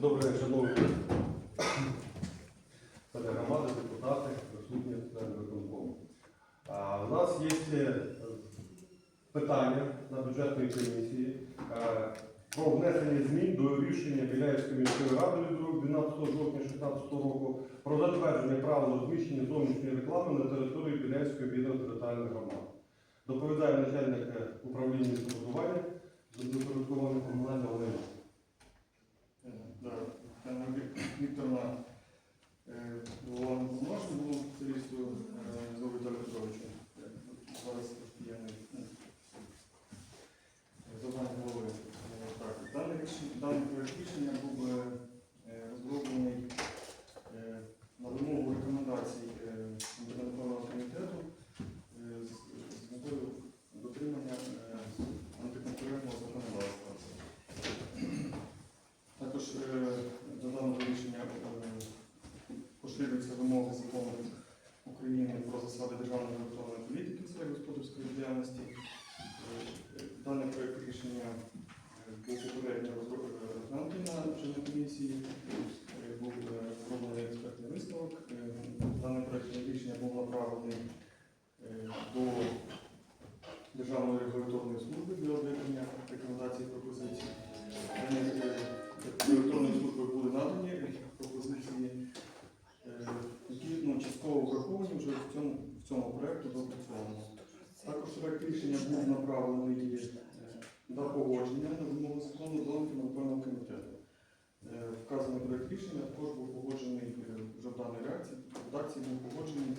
Добрий день, шановні громади, депутати, присутні виконкому. У нас є е, питання на бюджетної комісії е, про внесення змін до рішення Біляївської міської ради від 12 жовтня 2016 року про затвердження правил розміщення зовнішньої реклами на території Біляївської об'єднаної територіальної громади. Доповідає начальник е, управління містобудування з комунального майна. Да, Тетяна Е, не повноважена, було спеціалісту з Віталія Петровича. Е, Зараз ну, завдання голови. Е, рішення- даний рішення був поширюються вимоги закону України про засади державної електронної політики в сфері господарської діяльності. Е, Даний проект рішення е, був попередньо розглянутий на членній комісії, Е, був зроблений експертний висновок. Е, Даний проект рішення був направлений до Державної регуляторної служби для отримання рекомендацій і пропозицій. Враховані вже в цьому, в цьому проєкту доопрацьованому. Також проєкт рішення був направлений е, на погодження на вимогу закону до антимонопольного комітету. Е, Вказаний проєкт рішення також був погоджений е, вже в даній реакції, в редакції був погоджений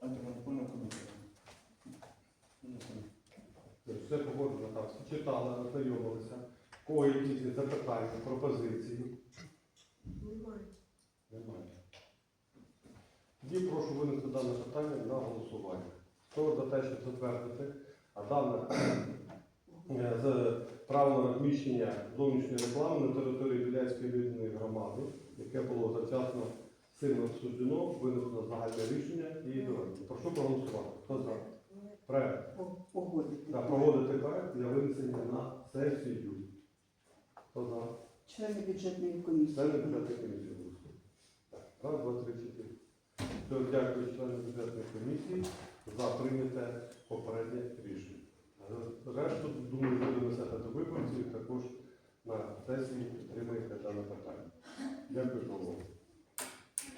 антимонопольним комітетом. Ну. Все погоджено так. Читали, ознайомилися. Кого якісь запитання, пропозиції? Тоді прошу винести дане питання на голосування. Хто за те, щоб затвердити, а дане е, з право на розміщення зовнішньої реклами на території Біляцької об'єднаної громади, яке було завчасно сильно обсуджено, винесено загальне рішення і доведено. Прошу проголосувати. Хто за? Проект. Погодити. Да, проводити проект для винесення на сесію. Хто за? Члени бюджетної комісії. Члени бюджетної комісії. Так, Раз, два, три, чотири. Дякую членам бюджетної комісії за прийняте попереднє рішення. Решту, думаю, буде несете до виборців також на сесії підтримаєте дане питання. Дякую за увагу.